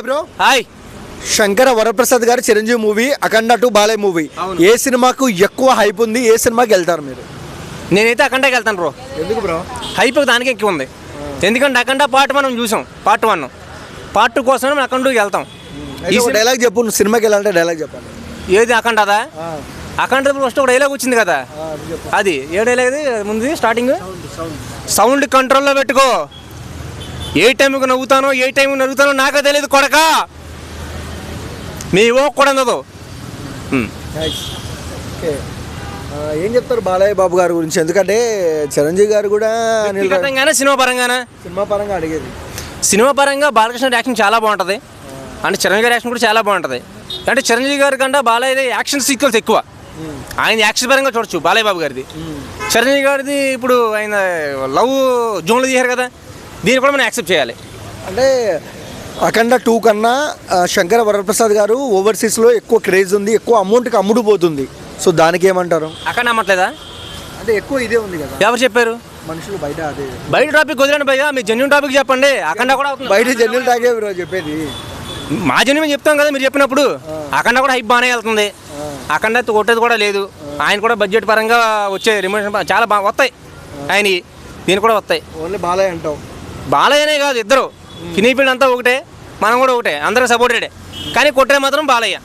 Hi bro. Hi. Shankara Varaprasad గారి Chiranjeevi movie Akhanda two Balayya movie. ఏ సినిమాకు ఎక్కువ hype ఉంది? ఏ సినిమాకి వెళ్తారు మీరు? నేనైతే అఖండకి వెళ్తాను బ్రో. ఎందుకు బ్రో? హైప్ దానికి ఎక్కువ ఉంది. ఎందుకంటే అఖండ పార్ట్ మనం చూసాం. పార్ట్ వన్ పార్ట్ టూ కోసం మనం అఖండకి వెళ్తాం. ఈ డైలాగ్ చెప్పు నువ్వు సినిమాకి వెళ్ళాలంటే డైలాగ్ చెప్పాలి. ఏది అఖండదా? అఖండ ఫస్ట్ ఒక డైలాగ్ వచ్చింది కదా. అది ఏ డైలాగ్ ముందు స్టార్టింగ్ సౌండ్ కంట్రోల్లో పెట్టుకో. ఏ టైంకి నవ్వుతానో ఏ టైంకి నవ్వుతానో నాకే తెలియదు కొడక! మీ ఓ కూడా అందదు ఏం చెప్తారు బాలయ్య బాబు గారి గురించి? ఎందుకంటే చిరంజీవి గారు కూడా సినిమా పరంగానే? సినిమా పరంగా అడిగేది. సినిమా పరంగా బాలకృష్ణ యాక్షన్ చాలా బాగుంటుంది. అంటే చిరంజీవి గారి యాక్షన్ కూడా చాలా బాగుంటుంది. అంటే చిరంజీవి గారి కంటే బాలయ్య యాక్షన్ సీక్వెన్స్ ఎక్కువ. ఆయన యాక్షన్ పరంగా చూడొచ్చు బాలయ్య బాబు గారిది. చిరంజీవి గారిది ఇప్పుడు ఆయన లవ్ జోన్లు తీశారు కదా. దీన్ని కూడా మనం యాక్సెప్ట్ చేయాలి. అంటే అఖండ టూ కన్నా శంకర వరప్రసాద్ గారు ఓవర్సీస్లో ఎక్కువ క్రేజ్ ఉంది ఎక్కువ అమౌంట్కి అమ్ముడు పోతుంది. సో దానికి ఏమంటారు? అక్కడ నమ్మట్లేదా అంటే ఎక్కువ ఇదే ఉంది కదా. ఎవరు చెప్పారు? మనుషులు బయట అదే. బయట టాపిక్ వదిలేండి భయ్యా మీ జెన్యున్ టాపిక్ చెప్పండి. అఖండ కూడా. బయట టాగే బ్రో చెప్పేది. మా జన్యున్ చెప్తాం కదా మీరు చెప్పినప్పుడు. అఖండ కూడా హైప్ బాగానే వెళ్తుంది. అఖండ అయితే కొట్టేది కూడా లేదు. ఆయన కూడా బడ్జెట్ పరంగా వచ్చే రిమోషన్ చాలా బాగా వస్తాయి. ఆయన దీని కూడా వస్తాయి. ఓన్లీ బాలయ్య అంటావు. బాలయ్యనే కాదు ఇద్దరు. సినీ ఫీల్డ్ అంతా ఒకటే మనం కూడా ఒకటే అందరూ సపోర్టెడే కానీ కొట్టే మాత్రం బాలయ్య.